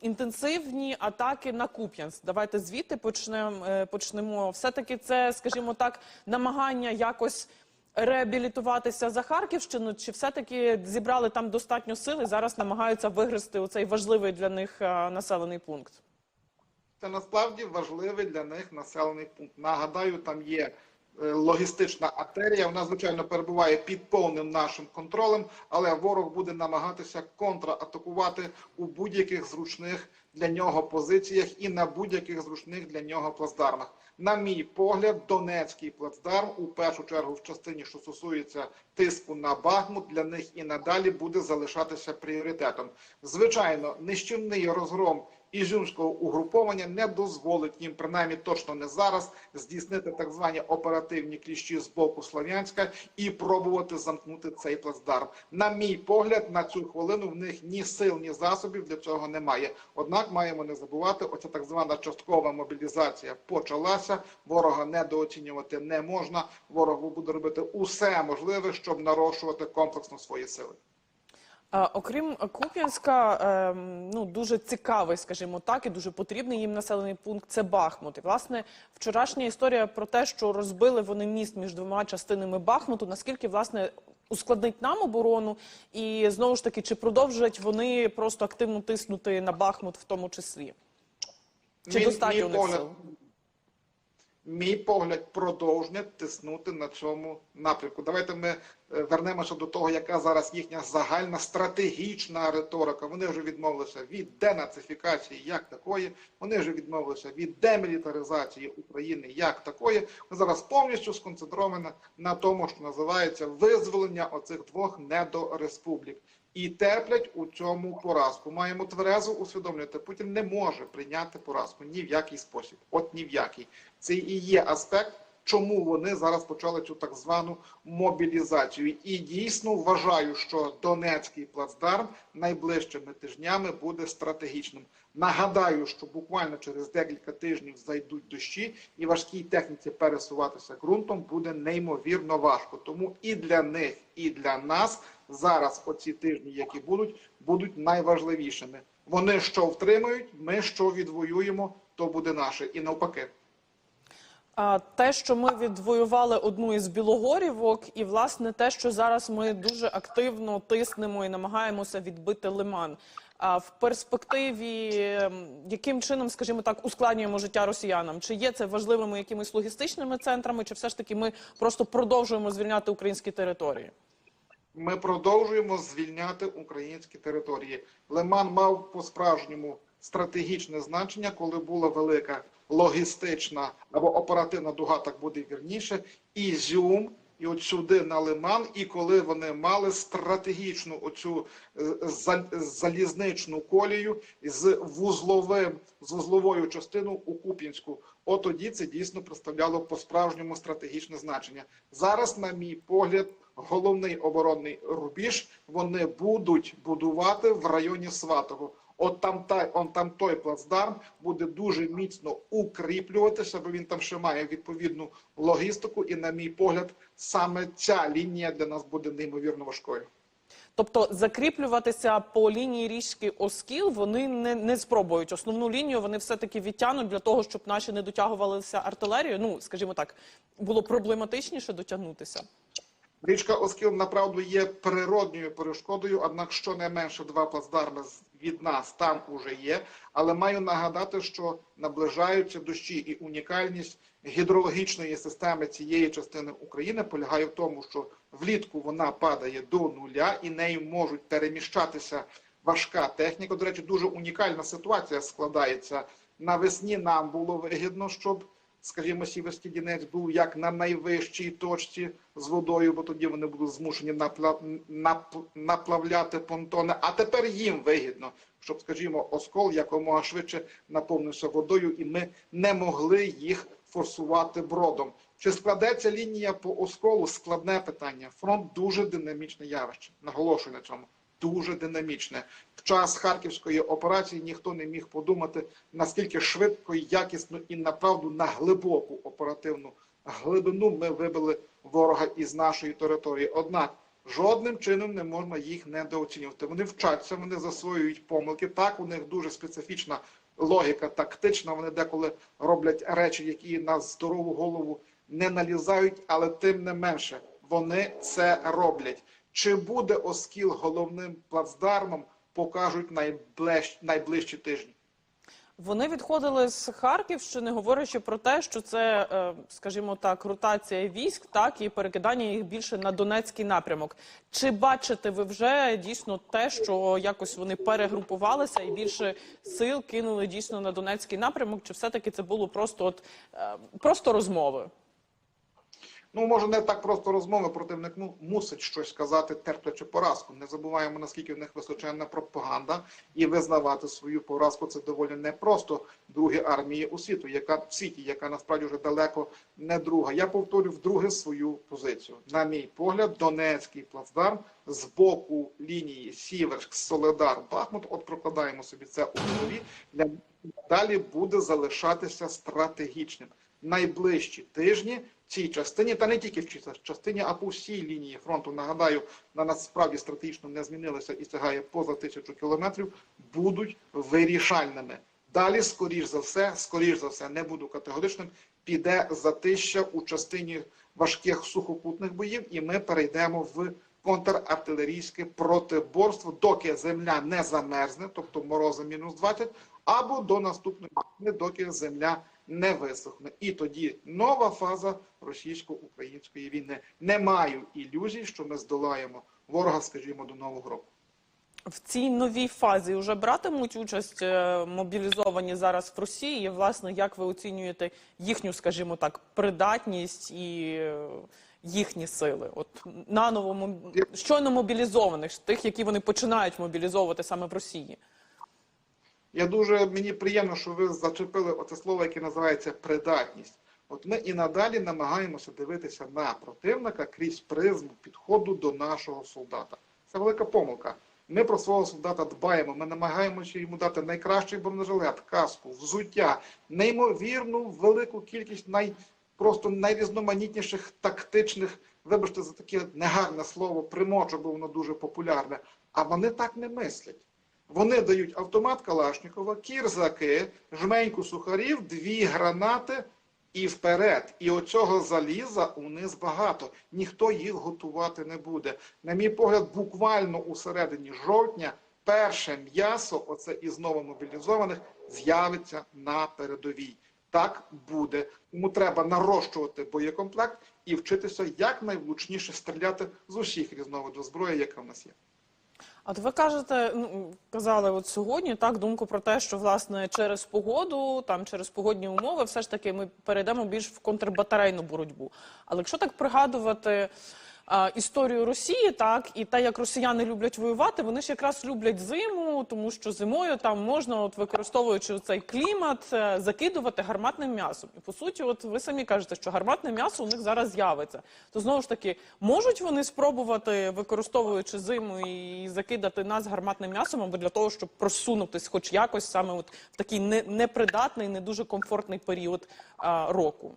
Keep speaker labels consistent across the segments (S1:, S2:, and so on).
S1: інтенсивні атаки на Куп'янськ. Давайте звідти почнемо. е, Почнемо. Все таки це, скажімо так, намагання якось. Реабілітуватися за Харківщину, чи все-таки зібрали там достатньо сил і зараз намагаються вигризти оцей важливий для них е, населений пункт?
S2: Це насправді важливий для них населений пункт. Нагадаю, там є логістична артерія. Вона звичайно перебуває під повним нашим контролем, але ворог буде намагатися контратакувати у будь-яких зручних для нього позиціях і на будь-яких зручних для нього плацдармах. На мій погляд, Донецький плацдарм у першу чергу в частині, що стосується тиску на Бахмут, для них і надалі буде залишатися пріоритетом. Звичайно, нищівний розгром Ізюмського угруповання не дозволить їм, принаймні точно не зараз, здійснити так звані оперативні кліщі з боку Слов'янська і пробувати замкнути цей плацдарм. На мій погляд, на цю хвилину в них ні сил, ні засобів для цього немає. Однак маємо не забувати, оця так звана часткова мобілізація почалася. Ворога недооцінювати не можна. Ворог буде робити усе можливе, щоб нарощувати комплексно свої сили.
S1: Окрім Куп'янська, ем, ну дуже цікавий, скажімо так, і дуже потрібний їм населений пункт це Бахмут. І власне вчорашня історія про те, що розбили вони міст між двома частинами Бахмуту. Наскільки власне ускладнить нам оборону, і знову ж таки, чи продовжать вони просто активно тиснути на Бахмут в тому числі? Чи достатньо у них сил?
S2: Мій погляд продовжує тиснути на цьому напрямку. Давайте ми е, вернемося до того, яка зараз їхня загальна стратегічна риторика. Вони вже відмовилися від денацифікації як такої. Вони вже відмовилися від демілітаризації України як такої. Ми зараз повністю сконцентровані на тому, що називається визволення оцих двох недореспублік. І терплять у цьому поразку. Маємо тверезо усвідомлювати, Путін не може прийняти поразку ні в який спосіб. От ні в який. Це і є аспект, чому вони зараз почали цю так звану мобілізацію. І дійсно вважаю, що Донецький плацдарм найближчими тижнями буде стратегічним. Нагадаю, що буквально через декілька тижнів зайдуть дощі, і важкій техніці пересуватися ґрунтом буде неймовірно важко. Тому і для них, і для нас зараз оці тижні, які будуть, будуть найважливішими. Вони що втримають, ми що відвоюємо, то буде наше. І навпаки.
S1: Те, що ми відвоювали одну із білогорівок, і власне те, що зараз ми дуже активно тиснемо і намагаємося відбити лиман. А в перспективі яким чином, скажімо так, ускладнюємо життя росіянам? Чи є це важливими якимись логістичними центрами, чи все ж таки ми просто продовжуємо звільняти українські території?
S2: Ми продовжуємо звільняти українські території. Лиман мав по-справжньому стратегічне значення, коли була велика логістична або оперативна дуга, так буде вірніше, Ізюм, і от сюди на Лиман, і коли вони мали стратегічну оцю е, залізничну колію з вузловим з вузловою частиною у Куп'янську. От тоді це дійсно представляло по-справжньому стратегічне значення. Зараз, на мій погляд, головний оборонний рубіж вони будуть будувати в районі Сватого. От там та он там той плацдарм буде дуже міцно укріплюватися, бо він там ще має відповідну логістику. І, на мій погляд, саме ця лінія для нас буде неймовірно важкою.
S1: Тобто закріплюватися по лінії річки Оскіл вони не, не спробують. Основну лінію вони все-таки відтягнуть для того, щоб наші не дотягувалися артилерією. Ну, скажімо так, було проблематичніше дотягнутися.
S2: Річка Оскіл направду є природньою перешкодою, однак щонайменше два плацдарми від нас там уже є. Але маю нагадати, що наближаються дощі, і унікальність гідрологічної системи цієї частини України полягає в тому, що влітку вона падає до нуля і нею можуть переміщатися важка техніка. До речі, дуже унікальна ситуація складається. Навесні нам було вигідно, щоб скажімо, Сіверський Дінець був як на найвищій точці з водою, бо тоді вони будуть змушені напла- нап- наплавляти понтони. А тепер їм вигідно, щоб, скажімо, оскол якомога швидше наповнився водою, і ми не могли їх форсувати бродом. Чи складеться лінія по осколу? Складне питання. Фронт дуже динамічне явище. Наголошую на цьому. Дуже динамічне. В час харківської операції ніхто не міг подумати, наскільки швидко, якісно і направду на глибоку оперативну глибину ми вибили ворога із нашої території. Однак Жодним чином не можна їх недооцінювати. Вони вчаться, вони засвоюють помилки. Так, у них дуже специфічна логіка, тактична. Вони деколи роблять речі, які на здорову голову не налізають, але тим не менше вони це роблять. Чи буде Оскіл головним плацдармом, покажуть найближ... найближчі тижні.
S1: Вони відходили з Харківщини, говорячи про те, що це, е, скажімо так, ротація військ, так і перекидання їх більше на Донецький напрямок. Чи бачите ви вже дійсно те, що якось вони перегрупувалися і більше сил кинули дійсно на Донецький напрямок? Чи все таки це було просто от е, просто розмови?
S2: Ну, може, не так просто розмови. Противник ну, мусить щось сказати, терплячи поразку. Не забуваємо, наскільки в них височенна пропаганда, і визнавати свою поразку це доволі непросто другій армії у світу, яка в світі, яка насправді вже далеко не друга. Я повторю вдруге свою позицію. На мій погляд, Донецький плацдарм з боку лінії Сіверськ, Соледар, Бахмут. От прокладаємо собі це у голові. Далі буде залишатися стратегічним. Найближчі тижні цій частині, та не тільки в цій частині, а по всій лінії фронту. Нагадаю, на нас справді стратегічно не змінилися і сягає поза тисячу кілометрів, будуть вирішальними. Далі, скоріш за все, скоріш за все, не буду категоричним, піде затища у частині важких сухопутних боїв, і ми перейдемо в контрартилерійське протиборство, доки земля не замерзне, тобто морози мінус 20, або до наступної доки земля не висохне. І тоді нова фаза російсько-української війни. Не маю ілюзій, що ми здолаємо ворога, скажімо, до нового року.
S1: В цій новій фазі вже братимуть участь е, мобілізовані зараз в Росії. І, власне, як ви оцінюєте їхню, скажімо так, придатність і е, їхні сили? От наново щойно мобілізованих, тих, які вони починають мобілізовувати саме в Росії.
S2: Я дуже мені приємно, що ви зачепили оце слово, яке називається придатність. От ми і надалі намагаємося дивитися на противника крізь призму підходу до нашого солдата. Це велика помилка. Ми про свого солдата дбаємо. Ми намагаємося йому дати найкращий бронежилет, каску, взуття, неймовірну велику кількість най просто найрізноманітніших тактичних, вибачте за таке негарне слово, примочок, бо воно дуже популярне. А вони так не мислять. Вони дають автомат Калашникова, кірзаки, жменьку сухарів, дві гранати і вперед. І оцього заліза у них багато. Ніхто їх готувати не буде. На мій погляд, буквально у середині жовтня перше м'ясо, оце із новомобілізованих, з'явиться на передовій. Так буде. Тому треба нарощувати боєкомплект і вчитися якнайвлучніше стріляти з усіх різновидів зброї, яка в нас є.
S1: От ви кажете, ну казали от сьогодні так думку про те, що власне через погоду, там через погодні умови, все ж таки ми перейдемо більш в контрбатарейну боротьбу. Але якщо так пригадувати історію Росії, так і те, як росіяни люблять воювати, вони ж якраз люблять зиму, тому що зимою там можна, от використовуючи цей клімат, е, закидувати гарматним м'ясом. І по суті, от ви самі кажете, що гарматне м'ясо у них зараз з'явиться. То знову ж таки, можуть вони спробувати, використовуючи зиму і закидати нас гарматним м'ясом, або для того, щоб просунутись, хоч якось саме от в такий не, непридатний, не дуже комфортний період а, року.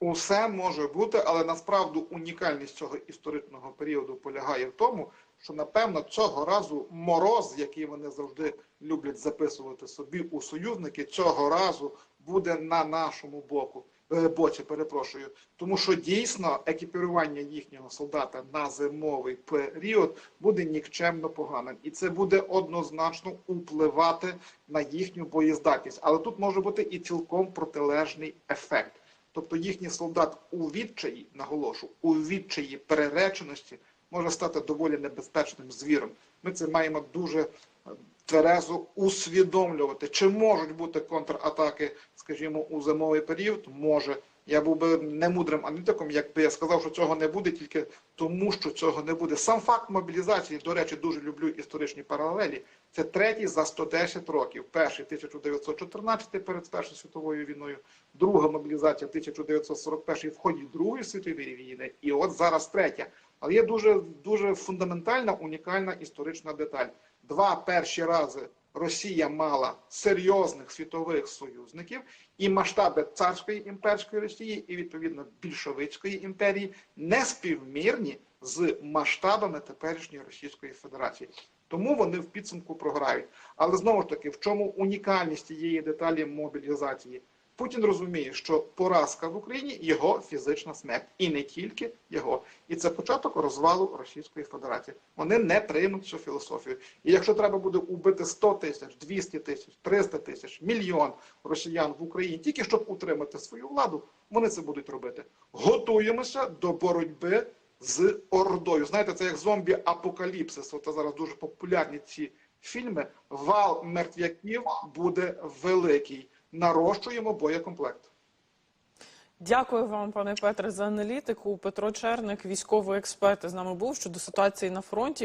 S2: Усе може бути, але насправді унікальність цього історичного періоду полягає в тому, що напевно цього разу мороз, який вони завжди люблять записувати собі у союзники, цього разу буде на нашому боку. е, Боці, перепрошую, тому що дійсно екіпірування їхнього солдата на зимовий період буде нікчемно поганим, і це буде однозначно впливати на їхню боєздатність. Але тут може бути і цілком протилежний ефект. Тобто їхній солдат у відчаї, наголошу, у відчаї перереченості може стати доволі небезпечним звіром. Ми це маємо дуже е, тверезо усвідомлювати. Чи можуть бути контратаки, скажімо, у зимовий період? Може. Я був би немудрим аналітиком, якби я сказав, що цього не буде, тільки тому, що цього не буде. Сам факт мобілізації, до речі, дуже люблю історичні паралелі. Це третій за 110 років. Перший 1914 перед Першою світовою війною, друга мобілізація 1941 в ході Другої світової війни, і от зараз третя. Але є дуже дуже фундаментальна, унікальна історична деталь. Два перші рази Росія мала серйозних світових союзників, і масштаби царської імперської Росії, і відповідно більшовицької імперії не співмірні з масштабами теперішньої Російської Федерації. Тому вони в підсумку програють. Але знову ж таки, в чому унікальність цієї деталі мобілізації? Путін розуміє, що поразка в Україні його фізична смерть, і не тільки його. І це початок розвалу Російської Федерації. Вони не приймуть цю філософію. І якщо треба буде убити 100 тисяч, 200 тисяч, 300 тисяч, мільйон росіян в Україні, тільки щоб утримати свою владу, вони це будуть робити. Готуємося до боротьби з Ордою. Знаєте, це як зомбі апокаліпсис. От зараз дуже популярні ці фільми. Вал мертвяків буде великий. Нарощуємо боєкомплект.
S1: Дякую вам, пане Петре, за аналітику. Петро Черник, військовий експерт, з нами був щодо ситуації на фронті.